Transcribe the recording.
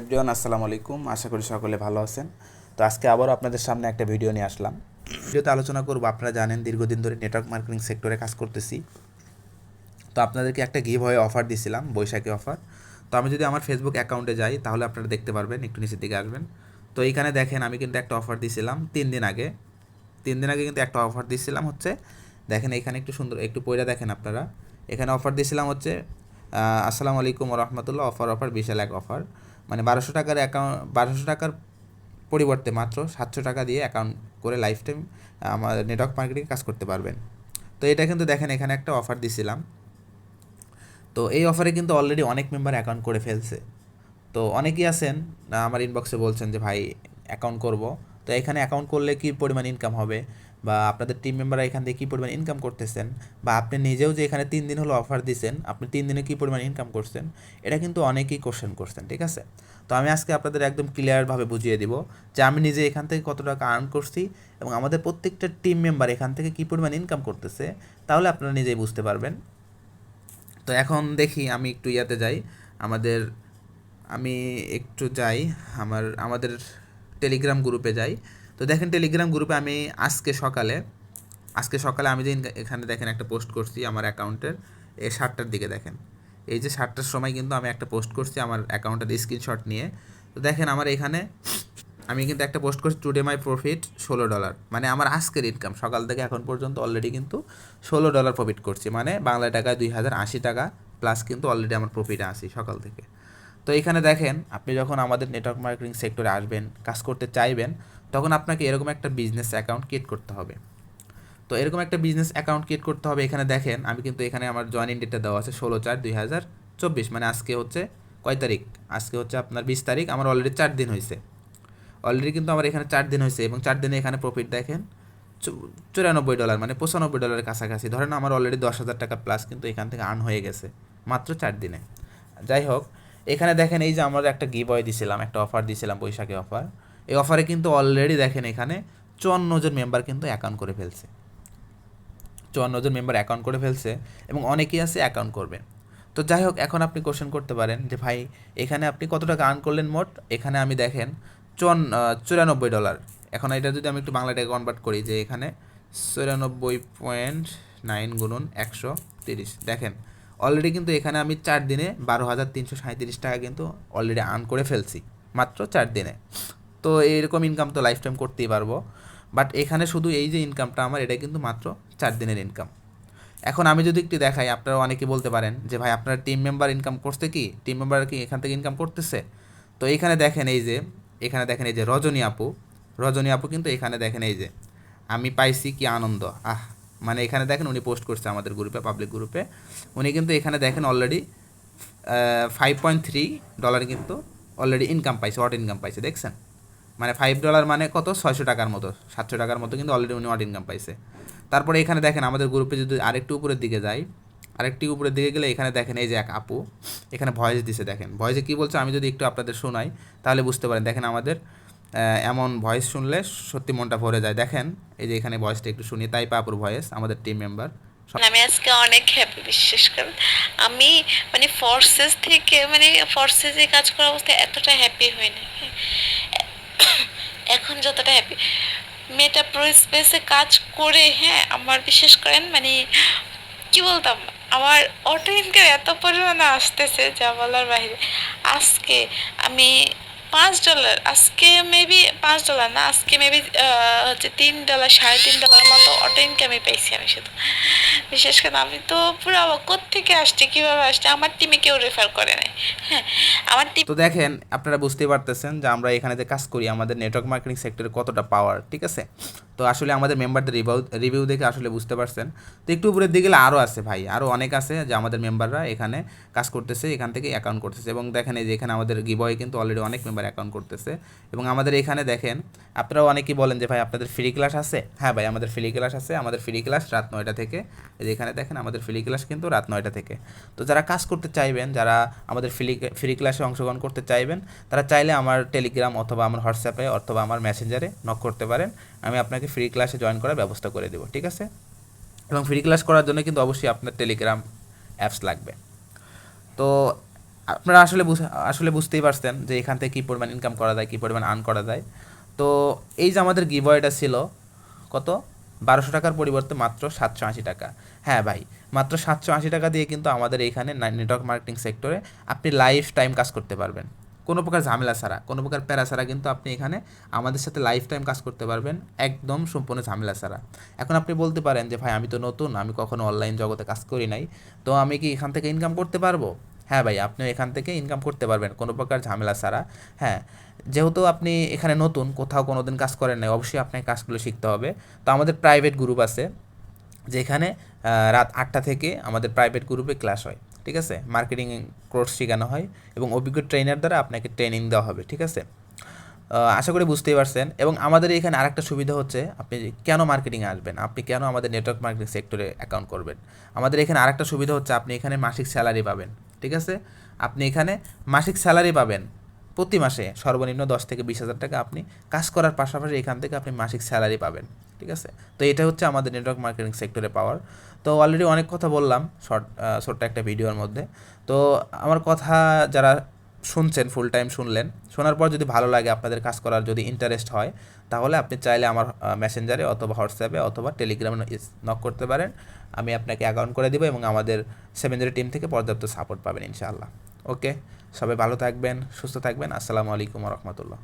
Everyone, আসসালামু আলাইকুম। আশা করি সকলে ভালো আছেন। তো আজকে আবারও আপনাদের সামনে একটা ভিডিও নিয়ে আসলাম। ভিডিওতে আলোচনা করব, আপনারা জানেন দীর্ঘদিন ধরে নেটওয়ার্ক মার্কেটিং সেক্টরে কাজ করতেছি। তো আপনাদেরকে একটা গিভ হয়ে অফার দিছিলাম, বৈশাখী অফার তো আমি যদি আমার ফেসবুক অ্যাকাউন্টে যাই, তাহলে আপনারা দেখতে পারবেন, একটু নিচের দিকে আসবেন। তো এইখানে দেখেন, আমি কিন্তু একটা অফার দিছিলাম তিন দিন আগে। তিন দিন আগে কিন্তু একটা অফার দিছিলাম হচ্ছে, দেখেন এখানে একটু সুন্দর, একটু পয়রা দেখেন আপনারা। এখানে অফার দিছিলাম হচ্ছে আসসালামু আলাইকুম রহমতুল্লাহ অফার অফার বিশাল এক অফার মানে বারোশো টাকার অ্যাকাউন্ট বারোশো টাকার পরিবর্তে মাত্র সাতশো টাকা দিয়ে অ্যাকাউন্ট করে লাইফ টাইম আমার নেটওয়ার্ক মার্কেটিং কাজ করতে পারবেন। তো এটা কিন্তু দেখেন, এখানে একটা অফার দিছিলাম। তো এই অফারে কিন্তু অলরেডি অনেক মেম্বার অ্যাকাউন্ট করে ফেলছে। তো অনেকেই আছেন আমার ইনবক্সে বলছেন যে, ভাই অ্যাকাউন্ট করব। তো এখানে অ্যাকাউন্ট করলে কী পরিমাণ ইনকাম হবে? বা আপনাদের টিম মেম্বাররা এখান থেকে কী পরিমাণ ইনকাম করতেছেন? বা আপনি নিজেও যে এখানে তিন দিন হলো অফার দিছেন, আপনি তিন দিনে কী পরিমাণ ইনকাম করছেন? এটা কিন্তু অনেকেই কোশ্চেন করছেন, ঠিক আছে? তো আমি আজকে আপনাদের একদম ক্লিয়ারভাবে বুঝিয়ে দিব যে আমি নিজে এখান থেকে কত টাকা আর্ন করছি এবং আমাদের প্রত্যেকটা টিম মেম্বার এখান থেকে কী পরিমাণ ইনকাম করতেছে, তাহলে আপনারা নিজেই বুঝতে পারবেন। তো এখন দেখি আমি একটু ইয়াতে যাই। আমাদের, আমি একটু যাই। আমার, আমাদের টেলিগ্রাম গ্রুপে যাই। তো দেখেন টেলিগ্রাম গ্রুপে আমি আজকে সকালে আজকে সকালে আমি যে এখানে দেখেন একটা পোস্ট করছি আমার অ্যাকাউন্টের এই সাতটার দিকে দেখেন। এই যে সাতটার সময় কিন্তু আমি একটা পোস্ট করছি আমার অ্যাকাউন্টের স্ক্রিনশট নিয়ে। তো দেখেন আমার এখানে আমি কিন্তু একটা পোস্ট করছি টুডে মাই প্রফিট ষোলো ডলার মানে আমার আজকের ইনকাম সকাল থেকে এখন পর্যন্ত অলরেডি কিন্তু ষোলো ডলার প্রফিট করছি। মানে বাংলা টাকায় দুই হাজার আশি টাকা প্লাস কিন্তু অলরেডি আমার প্রফিটে আসি সকাল থেকে। তো এখানে দেখেন, আপনি যখন আমাদের নেটওয়ার্ক মার্কেটিং সেক্টরে আসবেন, কাজ করতে চাইবেন, তখন আপনাকে এরকম একটা বিজনেস অ্যাকাউন্ট ক্রিয়েট করতে হবে। তো এরকম একটা বিজনেস অ্যাকাউন্ট ক্রিয়েট করতে হবে। এখানে দেখেন, আমি কিন্তু এখানে আমার জয়েনিং ডেটটা দেওয়া আছে ষোলো চার দুই হাজার চব্বিশ মানে আজকে হচ্ছে কয় তারিখ? আজকে হচ্ছে আপনার বিশ তারিখ, আমার অলরেডি চার দিন হয়েছে অলরেডি কিন্তু আমার এখানে চার দিন হয়েছে এবং চার দিনে এখানে প্রফিট দেখেন চুরানব্বই ডলার মানে পঁচানব্বই ডলারের কাছাকাছি। ধরেন আমার অলরেডি দশ হাজার টাকা প্লাস কিন্তু এখান থেকে আর্ন হয়ে গেছে, মাত্র চার দিনে। যাই হোক এখানে দেখেন এই যে আমরা একটা গিভ অয় দিছিলাম, একটা অফার দিছিলাম, বৈশাখী অফার এই অফারে কিন্তু অলরেডি দেখেন এখানে চুয়ান্ন জন মেম্বার কিন্তু অ্যাকাউন্ট করে ফেলছে। চুয়ান্ন জন মেম্বার অ্যাকাউন্ট করে ফেলছে এবং অনেকেই আছে অ্যাকাউন্ট করবে। তো যাই হোক, এখন আপনি কোশ্চেন করতে পারেন যে, ভাই, এখানে আপনি কত টাকা আর্ন করলেন মোট? এখানে আমি দেখেন চুয়ান্ন চুরানব্বই ডলার এখন এটা যদি আমি একটু বাংলা টাকা কনভার্ট করি যে, এখানে চুরানব্বই পয়েন্ট নাইন গুণন একশো তিরিশ। দেখেন অলরেডি কিন্তু এখানে আমি চার দিনে বারো হাজার তিনশো সাঁত্রিশ টাকা কিন্তু অলরেডি আর্ন করে ফেলছি, মাত্র চার দিনে। তো এইরকম ইনকাম তো লাইফ টাইম করতেই পারব। বাট এখানে শুধু এই যে ইনকামটা আমার, এটা কিন্তু মাত্র চার দিনের ইনকাম এখন আমি যদি একটু দেখাই, আপনারা অনেকে বলতে পারেন যে, ভাই, আপনার টিম মেম্বার ইনকাম করছে কি? টিম মেম্বার কি এখান থেকে ইনকাম করতেছে? তো এখানে দেখেন এই যে, এখানে দেখেন এই যে রজনী আপু। রজনী আপু কিন্তু এখানে দেখেন এই যে, আমি পাইছি কি আনন্দ? আহ মানে এখানে দেখেন উনি পোস্ট করছে আমাদের গ্রুপে পাবলিক গ্রুপে উনি কিন্তু এখানে দেখেন already five point three dollar কিন্তু অলরেডি ইনকাম পাইছে অট ইনকাম পাইছে, দেখছেন? মানে ফাইভ ডলার মানে কত? ছয়শো টাকার মতো, সাতশো টাকার মতো কিন্তু অলরেডি উনি অট ইনকাম পাইছে। তারপরে এখানে দেখেন আমাদের গ্রুপে যদি আরেকটু উপরের দিকে যাই, আরেকটি উপরের দিকে গেলে এখানে দেখেন এই যে এক আপু, এখানে ভয়েস দিছে, দেখেন। ভয়েসে কী বলছে আমি যদি একটু আপনাদের শোনাই, তাহলে বুঝতে পারেন। দেখেন আমাদের এমন ভয়েস শুনলে সত্যি মনটা ভরে যায়। দেখেন, এই যে এখানে ভয়েসটা একটু শুনি। তাই পাপুর ভয়েস আমাদের টিম মেম্বার আমি আজকে অনেক হ্যাপি বিশ্বাস করেন। আমি মানে ফোর্সেস থেকে মানে ফোর্সেসে কাজ করা অবস্থায় এতটা হ্যাপি হই না। এখন যতটা হ্যাপি মেটা প্রো স্পেসে কাজ করে হ্যাঁ আমার বিশেষ করেন মানে কি বলতাম, আমার অটো ইনকাম এত পরিমাণে আসতেছে যা বলার বাইরে। আজকে আমি পাঁচ ডলার আজকে মেবি পাঁচ ডলার না, আজকে মেবি হচ্ছে তিন ডলার সাড়ে তিন ডলার মতো অটো ইনকামই পাইছি আমি শুধু। বিশেষ করে আমি তো পুরো থেকে আসছে, কীভাবে আসছে, আমার টিমে কেউ রেফার করে নাই। হ্যাঁ আমার টিম তো দেখেন, আপনারা বুঝতেই পারতেছেন যে আমরা এখানে যে কাজ করি, আমাদের নেটওয়ার্ক মার্কেটিং সেক্টরে কতটা পাওয়ার ঠিক আছে? তো আসলে আমাদের মেম্বারদের রিভিউ রিভিউ দেখে আসলে বুঝতে পারছেন। তো একটু উপরের দিকে আরও আছে ভাই আরও অনেক আছে যে আমাদের মেম্বাররা এখানে কাজ করতেছে, এখান থেকে অ্যাকাউন্ট করতেছে। এবং দেখেন এই যে এখানে আমাদের গিবয় কিন্তু অলরেডি অনেক মেম্বার অ্যাকাউন্ট করতেছে। এবং আমাদের এখানে দেখেন আপনারাও অনেকেই বলেন যে ভাই, আপনাদের ফ্রি ক্লাস আছে? হ্যাঁ ভাই, আমাদের ফ্রি ক্লাস আছে। আমাদের ফ্রি ক্লাস রাত নয়টা থেকে এখানে দেখেন আমাদের ফ্রি ক্লাস কিন্তু রাত নয়টা থেকে। তো যারা কাজ করতে চাইবেন, যারা আমাদের ফ্রি ফ্রি ক্লাসে অংশগ্রহণ করতে চাইবেন, তারা চাইলে আমার টেলিগ্রাম অথবা আমার হোয়াটসঅ্যাপে অথবা আমার মেসেঞ্জারে নক করতে পারেন। আমি আপনাকে ফ্রি ক্লাসে জয়েন করার ব্যবস্থা করে দেবো, ঠিক আছে? এবং ফ্রি ক্লাস করার জন্য কিন্তু অবশ্যই আপনার টেলিগ্রাম অ্যাপস লাগবে। তো আপনারা আসলে আসলে বুঝতেই পারছেন যে এখান থেকে কী পরিমাণ ইনকাম করা যায়, কী পরিমাণ আর্ন করা যায়। তো এই যে আমাদের গিভওয়েটা ছিল, কত? বারোশো টাকার পরিবর্তে মাত্র সাতশো আশি টাকা। হ্যাঁ ভাই, মাত্র সাতশো আশি টাকা দিয়ে কিন্তু আমাদের এখানে নেটওয়ার্ক মার্কেটিং সেক্টরে আপনি লাইফ টাইম কাজ করতে পারবেন। কোনো প্রকার ঝামেলা ছাড়া, কোনো প্রকার প্যারা ছাড়া কিন্তু আপনি এখানে আমাদের সাথে লাইফ টাইম কাজ করতে পারবেন, একদম সম্পূর্ণ ঝামেলা ছাড়া। এখন আপনি বলতে পারেন যে, ভাই, আমি তো নতুন, আমি কখনো অনলাইন জগতে কাজ করি নাই, তো আমি কি এখান থেকে ইনকাম করতে পারব? হ্যাঁ ভাই, আপনি এখান থেকে ইনকাম করতে পারবেন, কোনো প্রকার ঝামেলা ছাড়া। হ্যাঁ যেহেতু আপনি এখানে নতুন, কোথাও কোনো দিন কাজ করেন নাই, অবশ্যই আপনাকে কাজগুলো শিখতে হবে। তো আমাদের প্রাইভেট গ্রুপ আছে, যেখানে রাত আটটা থেকে আমাদের প্রাইভেট গ্রুপে ক্লাস হয়, ঠিক আছে? মার্কেটিং কোর্স শেখানো হয় এবং অভিজ্ঞ ট্রেনার দ্বারা আপনাকে ট্রেনিং দেওয়া হবে, ঠিক আছে? আশা করি বুঝতেই পারছেন। এবং আমাদের এখানে আরেকটা সুবিধা হচ্ছে, আপনি কেন মার্কেটিংয়ে আসবেন? আপনি কেন আমাদের নেটওয়ার্ক মার্কেটিং সেক্টরে অ্যাকাউন্ট করবেন? আমাদের এখানে আরেকটা সুবিধা হচ্ছে, আপনি এখানে মাসিক স্যালারি পাবেন। ঠিক আছে? আপনি এখানে মাসিক স্যালারি পাবেন। প্রতি মাসে সর্বনিম্ন দশ থেকে বিশ হাজার টাকা আপনি কাজ করার পাশাপাশি এখান থেকে আপনি মাসিক স্যালারি পাবেন। ঠিক আছে? তো এটা হচ্ছে আমাদের নেটওয়ার্ক মার্কেটিং সেক্টরে পাওয়ার তো অলরেডি অনেক কথা বললাম শর্ট ছোট্ট একটা ভিডিওর মধ্যে। তো আমার কথা যারা শুনছেন ফুল টাইম শুনলেন, শোনার পর যদি ভালো লাগে আপনাদের কাজ করার যদি ইন্টারেস্ট হয়, তাহলে আপনি চাইলে আমার মেসেঞ্জারে অথবা হোয়াটসঅ্যাপে অথবা টেলিগ্রামে নক করতে পারেন। আমি আপনাকে অ্যাকাউন্ট করে দেবো এবং আমাদের সেভেন টিম থেকে পর্যাপ্ত সাপোর্ট পাবেন ইনশাআল্লাহ। ওকে সবাই ভালো থাকবেন, সুস্থ থাকবেন। আসসালামু আলাইকুম রহমতুল্লাহ।